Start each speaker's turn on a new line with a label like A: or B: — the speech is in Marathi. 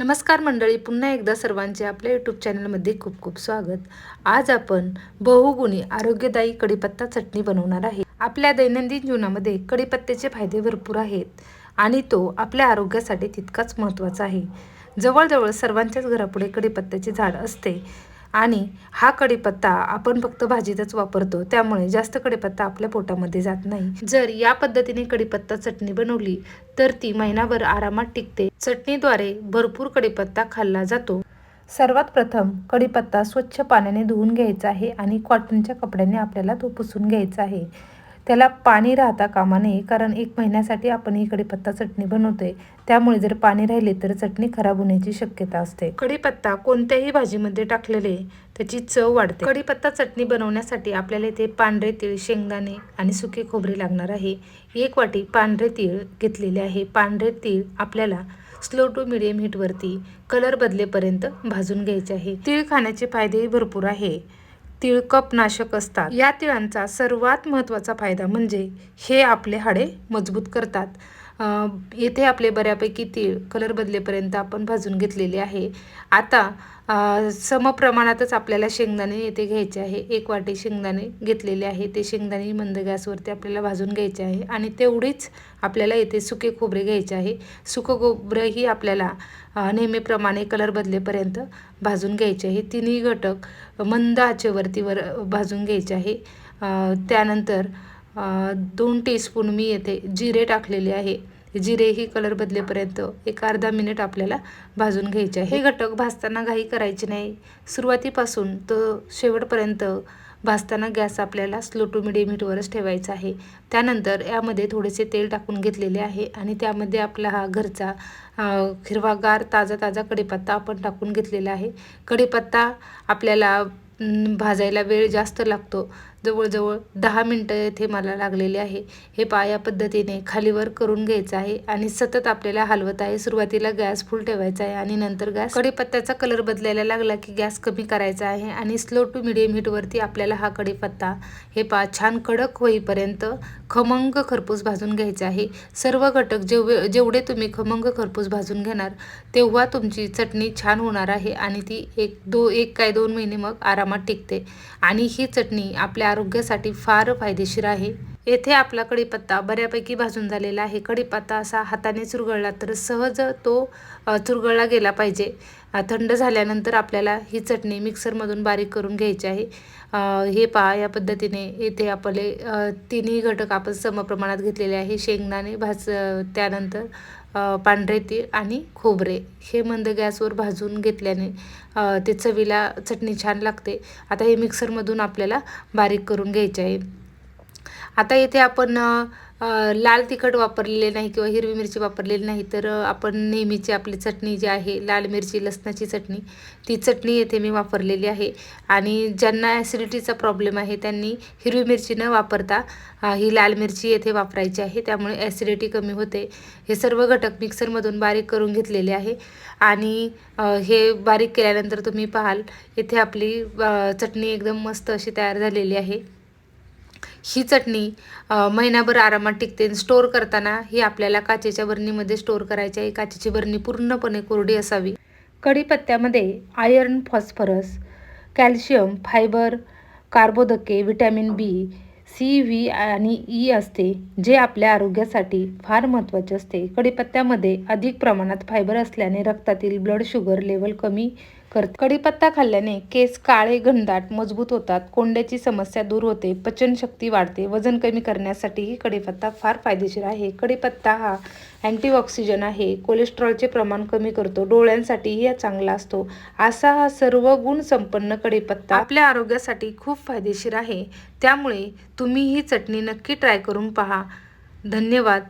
A: नमस्कार मंडळी पुन्हा एकदा सर्वांचे आपल्या यूट्यूब चॅनलमध्ये खूप खूप स्वागत. आज आपण बहुगुणी आरोग्यदायी कढीपत्ता चटणी बनवणार आहे. आपल्या दैनंदिन जीवनामध्ये कढीपत्त्याचे फायदे भरपूर आहेत आणि तो आपल्या आरोग्यासाठी तितकाच महत्त्वाचा आहे. जवळजवळ सर्वांच्याच घरापुढे कढीपत्त्याचे झाड असते. आणि हा कढीपत्ता आपण फक्त भाजीतच वापरतो त्यामुळे जास्त कढीपत्ता आपल्या पोटामध्ये जात नाही. जर या पद्धतीने कढीपत्ता चटणी बनवली तर ती महिनाभर आरामात टिकते. चटणीद्वारे भरपूर कढीपत्ता खाल्ला जातो. सर्वात प्रथम कढीपत्ता स्वच्छ पाण्याने धुवून घ्यायचा आहे आणि कॉटनच्या कपड्याने आपल्याला तो पुसून घ्यायचा आहे. त्याला पाणी राहता कामा नये कारण एक महिन्यासाठी आपण ही कढीपत्ता चटणी बनवतोय. त्यामुळे जर पाणी राहिले तर चटणी खराब होण्याची शक्यता असते. कढीपत्ता कोणत्याही भाजीमध्ये टाकलेले त्याची चव वाढते. कढीपत्ता चटणी बनवण्यासाठी आपल्याला इथे पांढरे तीळ शेंगदाणे आणि सुके खोबरे लागणार आहे. एक वाटी पांढरे तीळ घेतलेले आहे. पांढरे तीळ आपल्याला स्लो टू मिडियम हीटवरती कलर बदलेपर्यंत भाजून घ्यायचे आहे. तीळ खाण्याचे फायदेही भरपूर आहे. तिळकपनाशक असतात. या तिळांचा सर्वात महत्त्वाचा फायदा म्हणजे हे आपले हाडे मजबूत करतात. येथे आपले बऱ्यापैकी तीळ कलर बदलेपर्यंत आपण भाजून घेतलेले आहे. आता सम समप्रमाणातच आपल्याला शेंगदाणे येथे घ्यायचे आहे. एक वाटी शेंगदाणे घेतलेले आहे. ते शेंगदाणे मंद गॅसवरती आपल्याला भाजून घ्यायचे आहे आणि तेवढीच आपल्याला येथे सुके खोबरे घ्यायचे आहे. सुकं खोबरंही आपल्याला नेहमीप्रमाणे कलर बदलेपर्यंत भाजून घ्यायचे आहे. तिन्ही घटक मंद आचेवरती वर भाजून घ्यायचे आहे. त्यानंतर दोन टीस्पून मी येथे जिरे टाकलेले आहे. जिरेही कलर बदलेपर्यंत एक अर्धा मिनिट आपल्याला भाजून घ्यायचे आहे. हे घटक भाजताना घाई करायची नाही. सुरुवातीपासून तर शेवटपर्यंत भाजताना गॅस आपल्याला स्लो टू मिडियम हीटवरच ठेवायचा आहे. त्यानंतर यामध्ये थोडेसे तेल टाकून घेतलेले आहे आणि त्यामध्ये आपला हा घरचा हिरवागार ताजा ताजा कढीपत्ता आपण टाकून घेतलेला आहे. कढीपत्ता आपल्याला भाजायला वेळ जास्त लागतो. जवळजवळ दहा मिनटं येथे मला लागलेले आहे. हे पाया पद्धतीने खालीवर करून घ्यायचं आहे आणि सतत आपल्याला हलवत आहे. सुरुवातीला गॅस फुल ठेवायचा आहे आणि नंतर गॅस कढीपत्त्याचा कलर बदलायला लागला की गॅस कमी करायचा आहे आणि स्लो टू मिडियम हीटवरती आपल्याला हा कढीपत्ता हे पा छान कडक होईपर्यंत खमंग खरपूस भाजून घ्यायचा आहे. सर्व घटक जेव जेवढे तुम्ही खमंग खरपूस भाजून घेणार तेव्हा तुमची चटणी छान होणार आहे आणि ती एक दो एक काय दोन महिने मग आरामात टिकते. आणि ही चटणी आपल्या आरोग्यासाठी फार फायदेशीर आहे. येथे आपला कढीपत्ता बऱ्यापैकी भाजून झालेला आहे. कढीपत्ता असा हाताने चुरगळला तर सहज तो चुरगळला गेला पाहिजे. थंड झाल्यानंतर आपल्याला ही चटणी मिक्सरमधून बारीक करून घ्यायची आहे. हे पहा या पद्धतीने येथे आपले तिन्ही घटक आपण समप्रमाणात घेतलेले आहे. शेंगदाणे भाज त्यानंतर पांढरे तीळ आणि खोबरे हे मंद गॅसवर भाजून घेतल्याने ते चवीला चटणी छान लागते. आता हे मिक्सरमधून आपल्याला बारीक करून घ्यायचे आहे. आता येथे आपण लाल तिखट वापरलेले नाही किंवा हिरवी मिरची वापरलेली नाही तर आपण नेहमीची आपली चटणी जी आहे लाल मिरची लसणाची चटणी ती चटणी येथे मी वापरलेली आहे. आणि ज्यांना ॲसिडिटीचा प्रॉब्लेम आहे त्यांनी हिरवी मिरची न वापरता ही लाल मिरची येथे वापरायची आहे. त्यामुळे ॲसिडिटी कमी होते. हे सर्व घटक मिक्सरमधून बारीक करून घेतलेले आहे. आणि हे बारीक केल्यानंतर तुम्ही पाहाल येथे आपली चटणी एकदम मस्त अशी तयार झालेली आहे. ही चटणी महिनाभर आरामात टिकते. स्टोअर करताना ही आपल्याला काचेच्या बरणीमध्ये स्टोअर करायची आहे. काचेची बरणी पूर्णपणे कोरडी असावी. कढीपत्त्यामध्ये आयर्न फॉस्फरस कॅल्शियम फायबर कार्बोदके व्हिटॅमिन बी सी व्ही आणि ई असते जे आपल्या आरोग्यासाठी फार महत्त्वाचे असते. कढीपत्त्यामध्ये अधिक प्रमाणात फायबर असल्याने रक्तातील ब्लड शुगर लेवल कमी करते. कढीपत्ता खाल्ल्याने केस काळे घनदाट मजबूत होतात. कोंड्याची समस्या दूर होते. पचनशक्ती वाढते. वजन कमी करण्यासाठीही कढीपत्ता फार फायदेशीर आहे. कढीपत्ता हा अँटीऑक्सिजन आहे. कोलेस्ट्रॉलचे प्रमाण कमी करतो. डोळ्यांसाठीही हा चांगला असतो. असा हा सर्व गुण संपन्न कढीपत्ता आपल्या आरोग्यासाठी खूप फायदेशीर आहे. त्यामुळे तुम्ही ही चटणी नक्की ट्राय करून पहा. धन्यवाद.